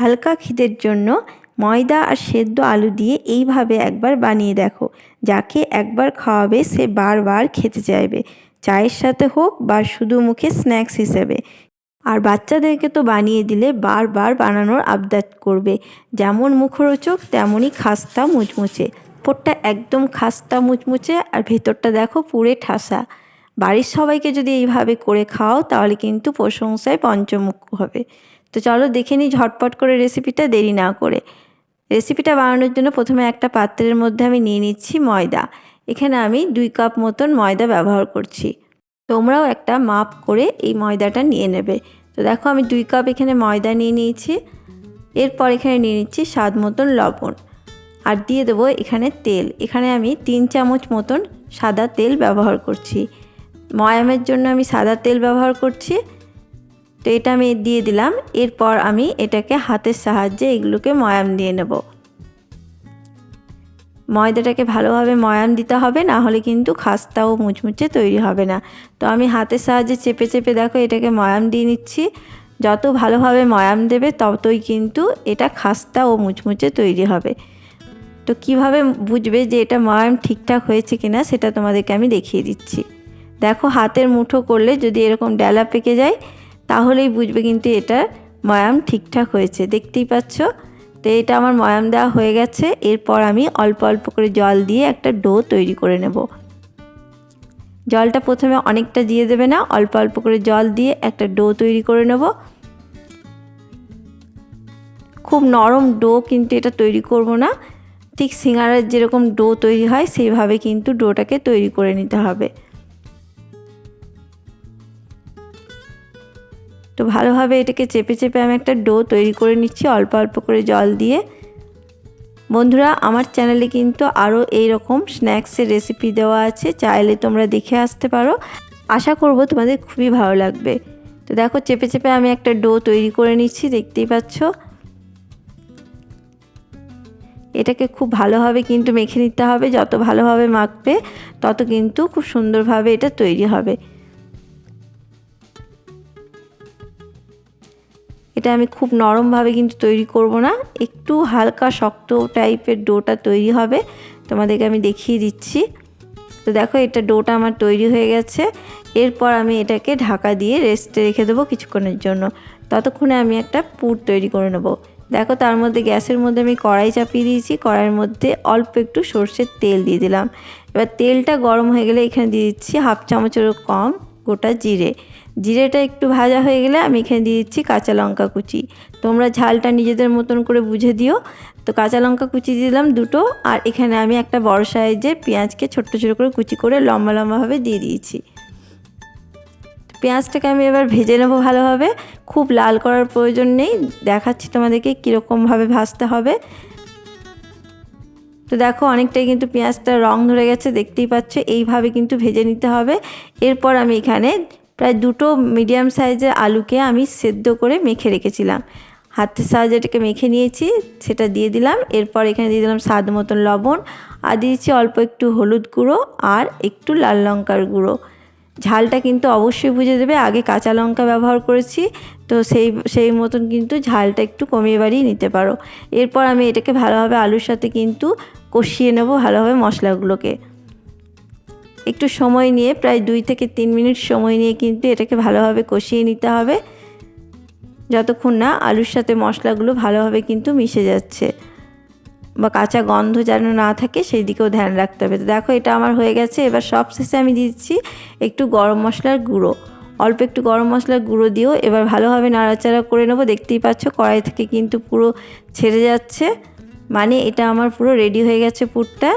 হালকা খিদের জন্য ময়দা আর সেদ্ধ আলু দিয়ে এইভাবে একবার বানিয়ে দেখো। যাকে একবার খাওয়াবে সে বারবার খেতে চাইবে। চায়ের সাথে হোক বা শুধু মুখে স্ন্যাক্স হিসেবে। আর বাচ্চাদেরকে তো বানিয়ে দিলে বারবার বানানোর আবদার করবে। যেমন মুখরোচক তেমনই খাস্তা মুচমুচে। পোটটা একদম খাস্তা মুচমুচে আর ভেতরটা দেখো পুরে ঠাসা। বাড়ির সবাইকে যদি এইভাবে করে খাও তাহলে কিন্তু প্রশংসায় পঞ্চমুখ হবে। তো চলো দেখে নিই ঝটপট করে রেসিপিটা দেরি না করে। রেসিপিটা বানানোর জন্য প্রথমে একটা পাত্রের মধ্যে আমি নিয়ে নিচ্ছি ময়দা। এখানে আমি দুই কাপ মতন ময়দা ব্যবহার করছি। তোমরাও একটা মাপ করে এই ময়দাটা নিয়ে নেবে। তো দেখো আমি দুই কাপ এখানে ময়দা নিয়ে নিয়েছি। এরপর এখানে নিয়ে নিচ্ছি স্বাদ মতন লবণ। আর দিয়ে দেবো এখানে তেল। এখানে আমি তিন চামচ মতন সাদা তেল ব্যবহার করছি। ময়ামের জন্য আমি সাদা তেল ব্যবহার করছি। তো এটা আমি দিয়ে দিলাম। এরপর আমি এটাকে হাতের সাহায্যে এগুলোকে ময়াম দিয়ে নেব। ময়দাটাকে ভালোভাবে ময়াম দিতে হবে, না হলে কিন্তু খাস্তা ও মুচমুচে তৈরি হবে না। তো আমি হাতের সাহায্যে চেপে চেপে দেখো এটাকে ময়াম দিয়ে নিচ্ছি। যত ভালোভাবে ময়াম দেবে ততই কিন্তু এটা খাস্তা ও মুচমুচে তৈরি হবে। তো কীভাবে বুঝবে যে এটা ময়াম ঠিকঠাক হয়েছে কিনা সেটা তোমাদেরকে আমি দেখিয়ে দিচ্ছি। দেখো হাতের মুঠো করলে যদি এরকম ডেলা পেকে যায় তাহলেই বুঝবে কিন্তু এটা ময়াম ঠিকঠাক হয়েছে। দেখতেই পাচ্ছ? তো এটা আমার ময়াম দেওয়া হয়ে গেছে। এরপর আমি অল্প অল্প করে জল দিয়ে একটা ডো তৈরি করে নেব। জলটা প্রথমে অনেকটা দিয়ে দেবে না, অল্প অল্প করে জল দিয়ে একটা ডো তৈরি করে নেব। খুব নরম ডো কিন্তু এটা তৈরি করব না। ঠিক সিঙ্গারার যেরকম ডো তৈরি হয়, সেইভাবে কিন্তু ডোটাকে তৈরি করে নিতে হবে। তো ভালোভাবে এটাকে চেপে চেপে আমি একটা ডো তৈরি করে নিচ্ছি, অল্প অল্প করে জল দিয়ে। বন্ধুরা, আমার চ্যানেলে কিন্তু আরও এই রকম স্ন্যাক্সের রেসিপি দেওয়া আছে, চাইলে তোমরা দেখে আসতে পারো। আশা করব তোমাদের খুবই ভালো লাগবে। তো দেখো, চেপে চেপে আমি একটা ডো তৈরি করে নিচ্ছি, দেখতেই পাচ্ছ। এটাকে খুব ভালোভাবে কিন্তু মেখে নিতে হবে, যত ভালোভাবে মাখবে, তত কিন্তু খুব সুন্দরভাবে এটা তৈরি হবে। এটা আমি খুব নরমভাবে কিন্তু তৈরি করব না। একটু হালকা শক্ত টাইপের ডোটা তৈরি হবে। তোমাদেরকে আমি দেখিয়ে দিচ্ছি। তো দেখো, এটা ডোটা আমার তৈরি হয়ে গেছে। এরপর আমি এটাকে ঢাকা দিয়ে রেস্টে রেখে দেবো কিছুক্ষণের জন্য। ততক্ষণে আমি একটা পুর তৈরি করে নেব। দেখো, তার মধ্যে গ্যাসের মধ্যে আমি কড়াই চাপিয়ে দিয়েছি। কড়াইয়ের মধ্যে অল্প একটু সর্ষের তেল দিয়ে দিলাম। এবার তেলটা গরম হয়ে গেলে এখানে দিয়ে দিচ্ছি হাফ চামচেরও কম গোটা জিরে। জিরেটা একটু ভাজা হয়ে গেলে আমি এখানে দিয়ে দিচ্ছি কাঁচা লঙ্কা কুচি। তোমরা ঝালটা নিজেদের মতন করে বুঝে দিও। তো কাঁচা লঙ্কা কুচি দিলাম দুটো, আর এখানে আমি একটা বড় সাইজের পেঁয়াজকে ছোট্ট ছোটো করে কুচি করে লম্বা লম্বাভাবে দিয়ে দিয়েছি। পেঁয়াজটাকে আমি এবার ভেজে নেব ভালোভাবে। খুব লাল করার প্রয়োজন নেই। দেখাচ্ছি তোমাদেরকে কীরকমভাবে ভাজতে হবে। তো দেখো অনেকটাই কিন্তু পেঁয়াজটা রং ধরে গেছে, দেখতেই পাচ্ছ। এইভাবে কিন্তু ভেজে নিতে হবে। এরপর আমি এখানে প্রায় দুটো মিডিয়াম সাইজের আলুকে আমি সেদ্ধ করে মেখে রেখেছিলাম। হাতের সাহায্যে এটাকে মেখে নিয়েছি, সেটা দিয়ে দিলাম। এরপর এখানে দিয়ে দিলাম স্বাদ মতন লবণ। আর দিয়েছি অল্প একটু হলুদ গুঁড়ো আর একটু লাল লঙ্কার গুঁড়ো। ঝালটা কিন্তু অবশ্যই বুঝে দেবে, আগে কাঁচা লঙ্কা ব্যবহার করেছি। তো সেই সেই মতন কিন্তু ঝালটা একটু কমিয়ে বাড়িয়ে নিতে পারো। এরপর আমি এটাকে ভালোভাবে আলুর সাথে কিন্তু কষিয়ে নেব ভালোভাবে মশলাগুলোকে। একটু সময় নিয়ে, প্রায় দুই থেকে তিন মিনিট সময় নিয়ে কিন্তু এটাকে ভালোভাবে কষিয়ে নিতে হবে। যতক্ষণ না আলুর সাথে মশলাগুলো ভালোভাবে কিন্তু মিশে যাচ্ছে বা কাঁচা গন্ধ যেন না থাকে, সেই দিকেও ধ্যান রাখতে হবে। তো দেখো এটা আমার হয়ে গেছে। এবার সব শেষে আমি দিচ্ছি একটু গরম মশলার গুঁড়ো। অল্প একটু গরম মশলার গুঁড়ো দিও এবার ভালোভাবে নাড়াচাড়া করে নেব। দেখতেই পাচ্ছ কড়াই থেকে কিন্তু পুরো ছেড়ে যাচ্ছে। মানে এটা আমার পুরো রেডি হয়ে গেছে পুরটা।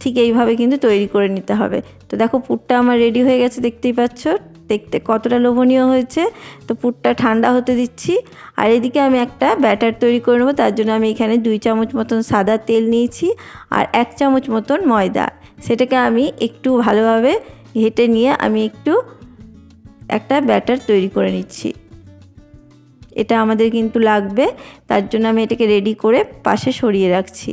ঠিক এইভাবে কিন্তু তৈরি করে নিতে হবে। তো দেখো পুরটা আমার রেডি হয়ে গেছে, দেখতেই পাচ্ছ? দেখতে কতটা লোভনীয় হয়েছে। তো পুরটা ঠান্ডা হতে দিচ্ছি। আর এদিকে আমি একটা ব্যাটার তৈরি করে নেব, তার জন্য আমি এখানে দুই চামচ মতন সাদা তেল নিয়েছি আর এক চামচ মতন ময়দা। সেটাকে আমি একটু ভালোভাবে হেঁটে নিয়ে আমি একটু একটা ব্যাটার তৈরি করে নিচ্ছি। এটা আমাদের কিন্তু লাগবে, তার জন্য আমি এটাকে রেডি করে পাশে সরিয়ে রাখছি।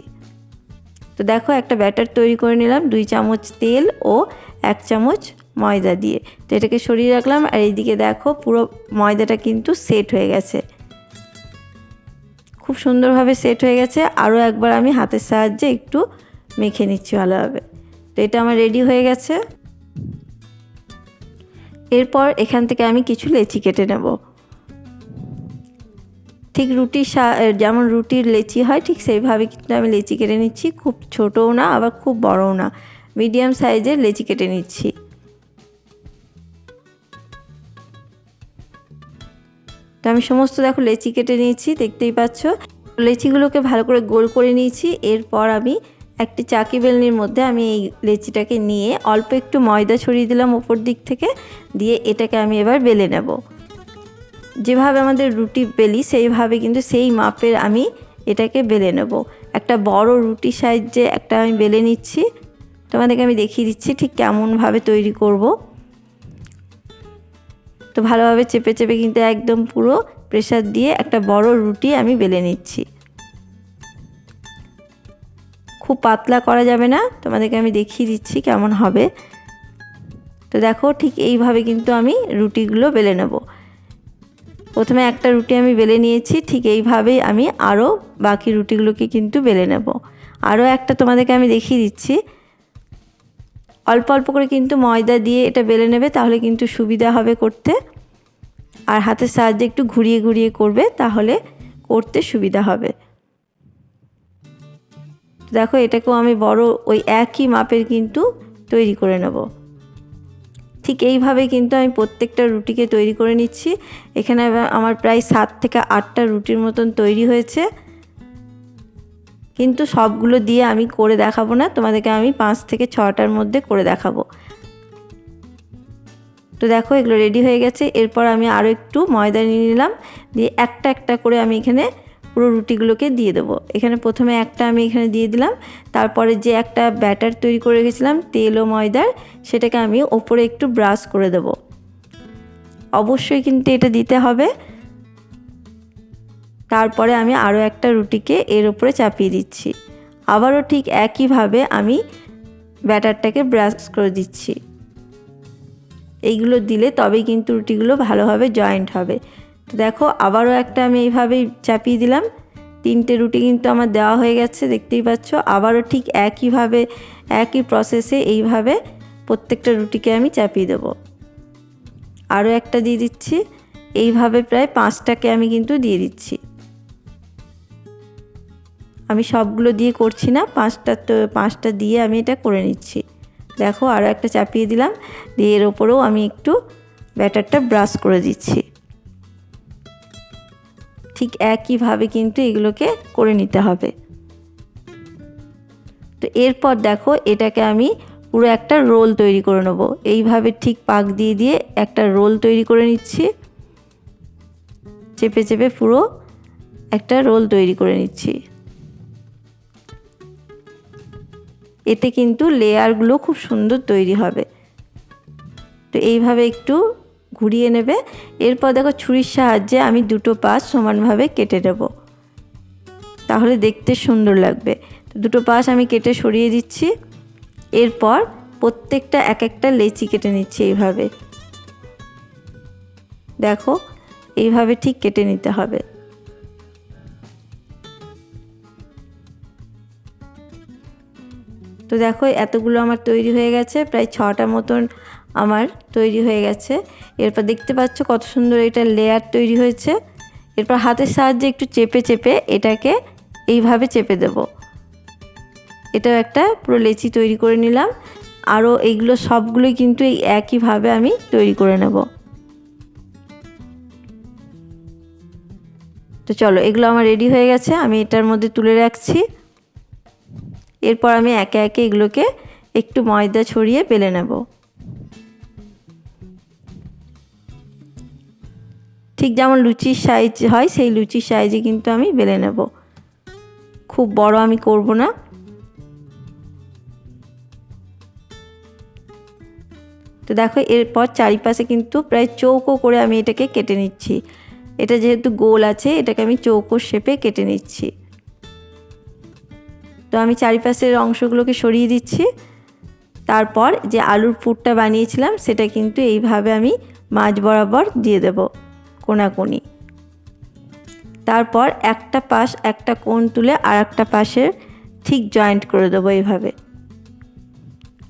তো দেখো একটা ব্যাটার তৈরি করে নিলাম দুই চামচ তেল ও এক চামচ ময়দা দিয়ে। তো এটাকে সরিয়ে রাখলাম আর এইদিকে দেখো পুরো ময়দাটা কিন্তু সেট হয়ে গেছে। খুব সুন্দরভাবে সেট হয়ে গেছে। আরও একবার আমি হাতের সাহায্যে একটু মেখে নিচ্ছি ভালোভাবে। তো এটা আমার রেডি হয়ে গেছে। এরপর এখান থেকে আমি কিছু লেচি কেটে নেব। ঠিক রুটির যেমন রুটির লেচি হয়, ঠিক সেইভাবে কিন্তু আমি লেচি কেটে নিচ্ছি। খুব ছোটও না, আবার খুব বড়ও না। মিডিয়াম সাইজের লেচি কেটে নিচ্ছি। তো আমি সমস্ত দেখো লেচি কেটে নিয়েছি, দেখতেই পাচ্ছ। লেচিগুলোকে ভালো করে গোল করে নিয়েছি। এরপর আমি একটি চাকি বেলনির মধ্যে আমি এই লেচিটাকে নিয়ে অল্প একটু ময়দা ছড়িয়ে দিলাম ওপর দিক থেকে, দিয়ে এটাকে আমি এবার বেলে নেব। যেভাবে আমাদের রুটি বেলি, সেইভাবে কিন্তু সেই মাপের আমি এটাকে বেলে নেব। একটা বড় রুটি সাইজে একটা আমি বেলে নিচ্ছি। তোমাদেরকে আমি দেখিয়ে দিচ্ছি ঠিক কেমনভাবে তৈরি করব। তো ভালোভাবে চেপে চেপে কিন্তু একদম পুরো প্রেশার দিয়ে একটা বড় রুটি আমি বেলে নিচ্ছি। খুব পাতলা করা যাবে না, তোমাদেরকে আমি দেখিয়ে দিচ্ছি কেমন হবে। তো দেখো ঠিক এইভাবে কিন্তু আমি রুটিগুলো বেলে নেব। প্রথমে একটা রুটি আমি বেলে নিয়েছি, ঠিক এইভাবেই আমি আরও বাকি রুটিগুলোকে কিন্তু বেলে নেব। আরও একটা তোমাদেরকে আমি দেখিয়ে দিচ্ছি। অল্প অল্প করে কিন্তু ময়দা দিয়ে এটা বেলে নেবে, তাহলে কিন্তু সুবিধা হবে করতে। আর হাতের সাহায্যে একটু ঘুরিয়ে ঘুরিয়ে করবে, তাহলে করতে সুবিধা হবে। দেখো এটাকেও আমি বড় ওই একই মাপের কিন্তু তৈরি করে নেব। ঠিক এইভাবে কিন্তু আমি প্রত্যেকটা রুটিকে তৈরি করে নিচ্ছি। এখানে আমার প্রায় সাত থেকে আটটা রুটির মতন তৈরি হয়েছে। কিন্তু সবগুলো দিয়ে আমি করে দেখাবো না, তোমাদেরকে আমি পাঁচ থেকে ছটার মধ্যে করে দেখাবো। তো দেখো, এগুলো রেডি হয়ে গেছে। এরপর আমি আরও একটু ময়দা নিয়ে নিলাম। দিয়ে একটা একটা করে আমি এখানে পুরো রুটিগুলোকে দিয়ে দেবো। এখানে প্রথমে একটা আমি এখানে দিয়ে দিলাম। তারপরে যে একটা ব্যাটার তৈরি করে রেখেছিলাম, তেল ও ময়দার, সেটাকে আমি ওপরে একটু ব্রাশ করে দেব। অবশ্যই কিন্তু এটা দিতে হবে। তারপরে আমি আরও একটা রুটিকে এর ওপরে চাপিয়ে দিচ্ছি। আবারও ঠিক একইভাবে আমি ব্যাটারটাকে ব্রাশ করে দিচ্ছি। এইগুলো দিলে তবেই কিন্তু রুটিগুলো ভালোভাবে জয়েন্ট হবে। দেখো, আবারও একটা আমি এইভাবেই চাপিয়ে দিলাম। তিনটে রুটি কিন্তু আমার দেওয়া হয়ে গেছে, দেখতেই পাচ্ছ। আবারও ঠিক একইভাবে, একই প্রসেসে এইভাবে প্রত্যেকটা রুটিকে আমি চাপিয়ে দেবো। আরও একটা দিয়ে দিচ্ছি। এইভাবে প্রায় পাঁচটাকে আমি কিন্তু দিয়ে দিচ্ছি। আমি সবগুলো দিয়ে করছি না, পাঁচটা তো, পাঁচটা দিয়ে আমি এটা করে নিচ্ছি। দেখো, আরও একটা চাপিয়ে দিলাম। দিয়ে এর ওপরেও আমি একটু ব্যাটারটা ব্রাশ করে দিচ্ছি। ঠিক একইভাবে কিন্তু এগুলোকে করে নিতে হবে। তো এরপর দেখো এটাকে আমি পুরো একটা রোল তৈরি করে নেব। এইভাবে ঠিক পাক দিয়ে দিয়ে একটা রোল তৈরি করে নিচ্ছি। চেপে চেপে পুরো একটা রোল তৈরি করে নিচ্ছি। এতে কিন্তু লেয়ারগুলো খুব সুন্দর তৈরি হবে। তো এইভাবে একটু ঘুরিয়ে নেবে। এরপর দেখো ছুরির সাহায্যে আমি দুটো পাশ সমানভাবে কেটে নেব। তাহলে দেখতে সুন্দর লাগবে। তো দুটো পাশ আমি কেটে সরিয়ে দিচ্ছি। এরপর প্রত্যেকটা এক একটা লেচি কেটে নিচ্ছি এইভাবে। দেখো, এইভাবে ঠিক কেটে নিতে হবে। তো দেখো, এতগুলো আমার তৈরি হয়ে গেছে। প্রায় ছটা মতন আমার তৈরি হয়ে গেছে। এরপর দেখতে পাচ্ছ কত সুন্দর এটা লেয়ার তৈরি হয়েছে। এরপর হাতের সাহায্যে একটু চেপে চেপে এটাকে এইভাবে চেপে দেব। এটাও একটা পুরো লেচি তৈরি করে নিলাম। আরও এইগুলো সবগুলোই কিন্তু এই একইভাবে আমি তৈরি করে নেব। তো চলো, এগুলো আমার রেডি হয়ে গেছে। আমি এটার মধ্যে তুলে রাখছি। এরপর আমি একে একে এগুলোকে একটু ময়দা ছড়িয়ে পেলে নেব। ঠিক যেমন লুচির সাইজ হয়, সেই লুচির সাইজে কিন্তু আমি বেলে নেব। খুব বড় আমি করব না। তো দেখো, এরপর চারিপাশে কিন্তু প্রায় চৌকো করে আমি এটাকে কেটে নিচ্ছি। এটা যেহেতু গোল আছে, এটাকে আমি চৌকো শেপে কেটে নিচ্ছি। তো আমি চারিপাশের অংশগুলোকে সরিয়ে দিচ্ছি। তারপর যে আলুর পুরটা বানিয়েছিলাম, সেটা কিন্তু এইভাবে আমি মাছ বরাবর দিয়ে দেব। কোনাকুনি। তারপর একটা পাশ একটা কোণ তুলে আর একটা পাশের ঠিক জয়েন্ট করে দেবো এইভাবে।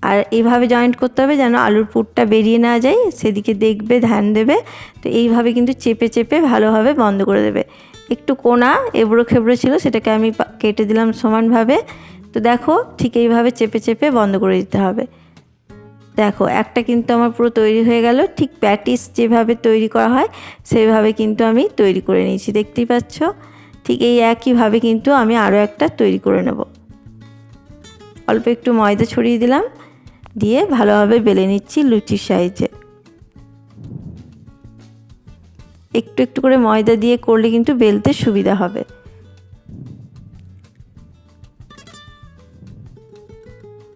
আর এইভাবে জয়েন্ট করতে হবে যেন আলুর পুরটা বেরিয়ে না যায়, সেদিকে দেখবে, ধ্যান দেবে, তো এইভাবে কিন্তু চেপে চেপে ভালোভাবে বন্ধ করে দেবে। একটু কোনা এবড়ো খেবড়ো ছিল, সেটাকে আমি কেটে দিলাম সমানভাবে। তো দেখো ঠিক এইভাবে চেপে চেপে বন্ধ করে দিতে হবে। দেখো, একটা কিন্তু আমার পুরো তৈরি হয়ে গেল, ঠিক প্যাটিস যেভাবে তৈরি করা হয় সেইভাবে কিন্তু আমি তৈরি করে নিয়েছি, দেখতেই পাচ্ছ? ঠিক এই একইভাবে কিন্তু আমি আরও একটা তৈরি করে নেব। অল্প একটু ময়দা ছড়িয়ে দিলাম, দিয়ে ভালোভাবে বেলে নিচ্ছি লুচির সাইজে। একটু একটু করে ময়দা দিয়ে করলে কিন্তু বেলতে সুবিধা হবে।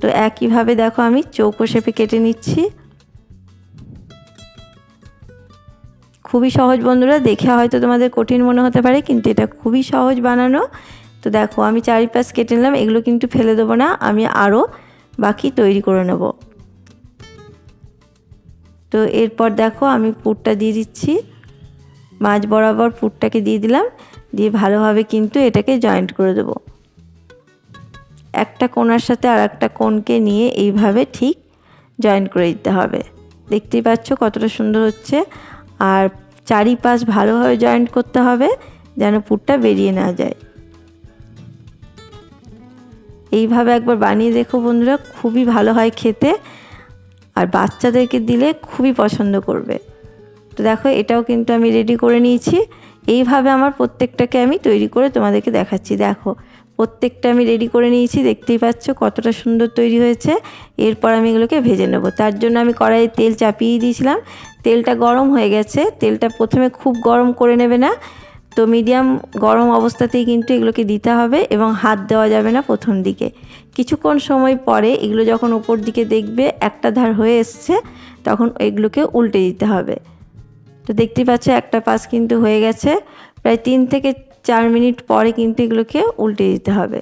তো একইভাবে দেখো আমি চৌকো শেপে কেটে নিচ্ছি। খুবই সহজ বন্ধুরা, দেখে হয়তো তোমাদের কঠিন মনে হতে পারে, কিন্তু এটা খুবই সহজ বানানো। তো দেখো, আমি চারিপাশ কেটে নিলাম, এগুলো কিন্তু ফেলে দেবো না, আমি আরও বাকি তৈরি করে নেব। তো এরপর দেখো, আমি পুরটা দিয়ে দিচ্ছি। মাছ বরাবর পুরটাকে দিয়ে দিলাম, দিয়ে ভালোভাবে কিন্তু এটাকে জয়েন্ট করে দেবো। একটা কোণার সাথে আর একটা কোণকে নিয়ে এইভাবে ঠিক জয়েন করে দিতে হবে। দেখতেই পাচ্ছ কতটা সুন্দর হচ্ছে। আর চারিপাশ ভালোভাবে জয়েন্ট করতে হবে যেন পুরটা বেরিয়ে না যায়। এইভাবে একবার বানিয়ে দেখো বন্ধুরা, খুবই ভালো হয় খেতে। আর বাচ্চাদেরকে দিলে খুবই পছন্দ করবে। তো দেখো, এটাও কিন্তু আমি রেডি করে নিয়েছি। এইভাবে আমার প্রত্যেকটাকে আমি তৈরি করে তোমাদেরকে দেখাচ্ছি। দেখো প্রত্যেকটা আমি রেডি করে নিয়েছি, দেখতেই পাচ্ছ কতটা সুন্দর তৈরি হয়েছে। এরপর আমি এগুলোকে ভেজে নেব। তার জন্য আমি কড়াইয়ে তেল চাপিয়ে দিয়েছিলাম। তেলটা গরম হয়ে গেছে। তেলটা প্রথমে খুব গরম করে নেবে না। তো মিডিয়াম গরম অবস্থাতেই কিন্তু এগুলোকে দিতে হবে এবং হাত দেওয়া যাবে না প্রথম দিকে। কিছুক্ষণ সময় পরে এগুলো যখন ওপর দিকে দেখবে একটা ধার হয়ে এসছে, তখন এগুলোকে উল্টে দিতে হবে। তো দেখতেই পাচ্ছ একটা পাশ কিন্তু হয়ে গেছে। প্রায় তিন থেকে চার মিনিট পরে কিন্তু এগুলোকে উল্টে দিতে হবে।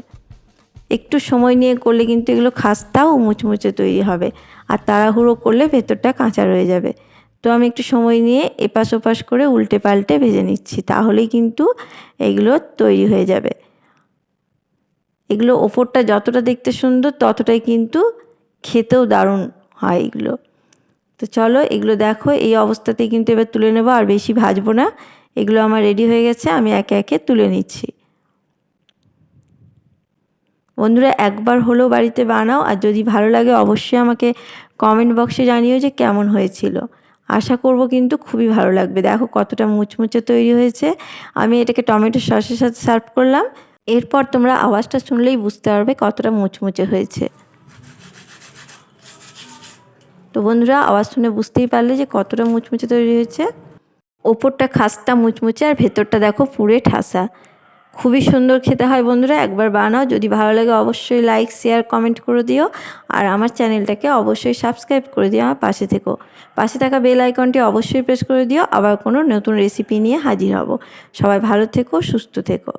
একটু সময় নিয়ে করলে কিন্তু এগুলো খাস্তা ও মুচমুচে তৈরি হবে আর তাড়াহুড়ো করলে ভেতরটা কাঁচা রয়ে যাবে। তো আমি একটু সময় নিয়ে এপাশ ওপাশ করে উল্টে পাল্টে ভেজে নিচ্ছি, তাহলেই কিন্তু এগুলো তৈরি হয়ে যাবে। এগুলো ওপরটা যতটা দেখতে সুন্দর ততটাই কিন্তু খেতেও দারুণ হয় এগুলো। তো চলো এগুলো দেখো, এই অবস্থাতেই কিন্তু এবার তুলে নেব, আর বেশি ভাজবো না। এগুলো আমার রেডি হয়ে গেছে, আমি একে একে তুলে নিচ্ছি। বন্ধুরা, একবার হলেও বাড়িতে বানাও, আর যদি ভালো লাগে অবশ্যই আমাকে কমেন্ট বক্সে জানিও যে কেমন হয়েছিল। আশা করব কিন্তু খুবই ভালো লাগবে। দেখো কতটা মুচমুচে তৈরি হয়েছে। আমি এটাকে টমেটো সসের সাথে সার্ভ করলাম। এরপর তোমরা আওয়াজটা শুনলেই বুঝতে পারবে কতটা মুচমুচে হয়েছে। তো বন্ধুরা, আওয়াজ শুনে বুঝতেই পারলে যে কতটা মুচমুচে তৈরি হয়েছে। ওপরটা খাস্তা মুচমুচে আর ভেতরটা দেখো পুরে ঠাসা। খুবই সুন্দর খেতে হয় বন্ধুরা, একবার বানাও। যদি ভালো লাগে অবশ্যই লাইক শেয়ার কমেন্ট করে দিও। আর আমার চ্যানেলটাকে অবশ্যই সাবস্ক্রাইব করে দিও আমার পাশে থেকো। পাশে থাকা বেল আইকনটি অবশ্যই প্রেস করে দিও। আবার কোনো নতুন রেসিপি নিয়ে হাজির হব। সবাই ভালো থেকো, সুস্থ থেকো।